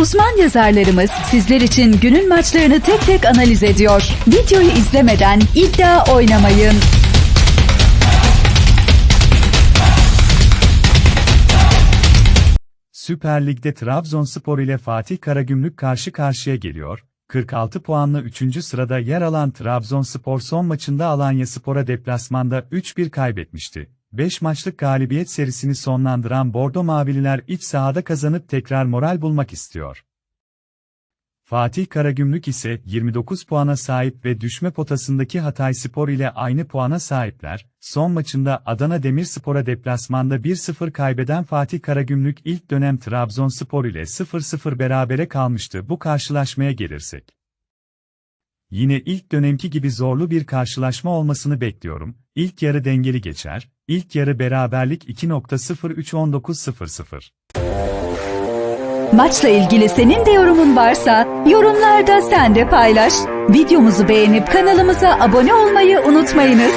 Uzman yazarlarımız sizler için günün maçlarını tek tek analiz ediyor. Videoyu izlemeden iddia oynamayın. Süper Lig'de Trabzonspor ile Fatih Karagümrük karşı karşıya geliyor. 46 puanla 3. sırada yer alan Trabzonspor son maçında Alanyaspor'a deplasmanda 3-1 kaybetmişti. 5 maçlık galibiyet serisini sonlandıran Bordo Mavililer iç sahada kazanıp tekrar moral bulmak istiyor. Fatih Karagümrük ise 29 puana sahip ve düşme potasındaki Hatay Spor ile aynı puana sahipler. Son maçında Adana Demirspor'a deplasmanda 1-0 kaybeden Fatih Karagümrük ilk dönem Trabzonspor ile 0-0 berabere kalmıştı bu karşılaşmaya gelirsek. Yine ilk dönemki gibi zorlu bir karşılaşma olmasını bekliyorum. İlk yarı dengeli geçer, ilk yarı beraberlik 2.03-19.00. Maçla ilgili senin de yorumun varsa yorumlarda sen de paylaş. Videomuzu beğenip kanalımıza abone olmayı unutmayınız.